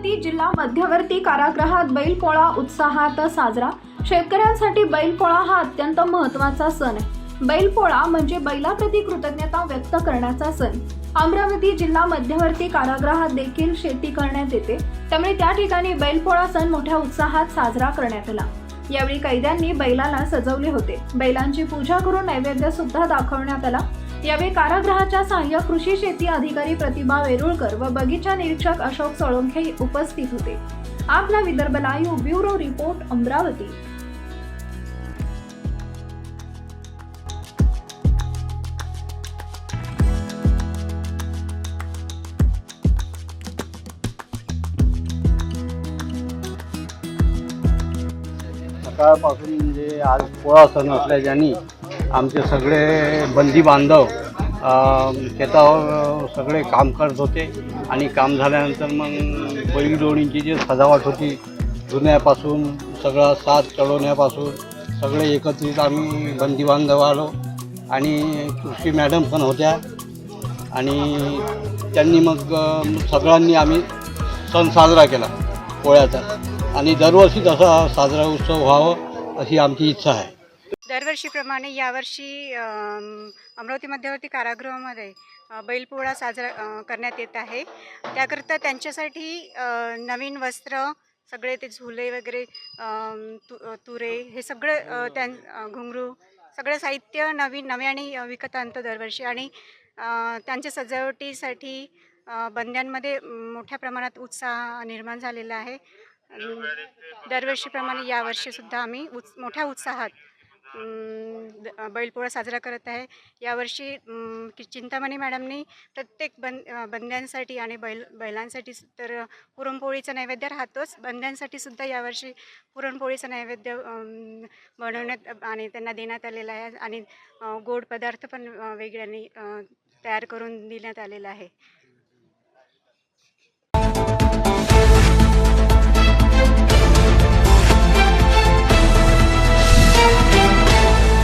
जिल्हा मध्यवर्ती कारागृहात बैलपोळा उत्साहात साजरा. शेतकऱ्यांसाठी बैलपोळा हा अत्यंत महत्त्वाचा सण आहे. बैलपोळा म्हणजे बैलाप्रती कृतज्ञता व्यक्त करण्याचा सण. अमरावती जिल्हा मध्यवर्ती कारागृहात देखील शेती करण्यात येते. त्यामुळे त्या ठिकाणी बैलपोळा सण मोठ्या उत्साहात साजरा करण्यात आला. यावेळी कैद्यांनी बैलाला सजवले होते. बैलांची पूजा करून नैवेद्य सुद्धा दाखवण्यात आला. यावेळी कारागृहाच्या सहाय्यक कृषी शेती अधिकारी प्रतिभा वेरुळकर व बगीचा निरीक्षक अशोक सोळंखे उपस्थित होते. आपला Vidarbha live bureau report Amravati. सकाळपासून म्हणजे आज पोळा सण असल्याच्यानी आमचे सगळे बंदी बांधव शेतावर सगळे काम करत होते. आणि काम झाल्यानंतर मग बैलजोडींची जी सजावट होती जुन्यापासून सगळा साथ चढवण्यापासून सगळे एकत्रित आम्ही बंदी बांधव आलो. आणि कृषी मॅडम पण होत्या. आणि त्यांनी मग सगळ्यांनी आम्ही सण साजरा केला पोळ्याचा. आणि दरवर्षी तसा साजरा उत्सव व्हावा अशी आमची इच्छा आहे. दरवर्षीप्रमाणे यावर्षी अमरावती मध्यवर्ती कारागृहामध्ये बैलपोळा साजरा करण्यात येत आहे. त्याकरता त्यांच्यासाठी नवीन वस्त्र सगळे ते झुले वगैरे तु तुरे हे सगळं त्यां घुंगरू सगळं साहित्य नवीन नव्याने विकत आणतं दरवर्षी. आणि त्यांच्या सजावटीसाठी बंद्यांमध्ये मोठ्या प्रमाणात उत्साह निर्माण झालेला आहे. दरवर्षीप्रमाणे यावर्षीसुद्धा आम्ही उत्स मोठ्या उत्साहात द- बैलपोळा साजरा करत आहे. यावर्षी चिंतामणी मॅडमनी प्रत्येक बन बंद्यांसाठी आणि बैल बैलांसाठी तर पुरणपोळीचा नैवेद्य राहतोच. बंद्यांसाठी सुद्धा यावर्षी पुरणपोळीचा नैवेद्य बनवण्यात आणि त्यांना देण्यात आलेला आहे. आणि गोड पदार्थ पण वेगळ्यांनी तयार करून देण्यात आलेला आहे.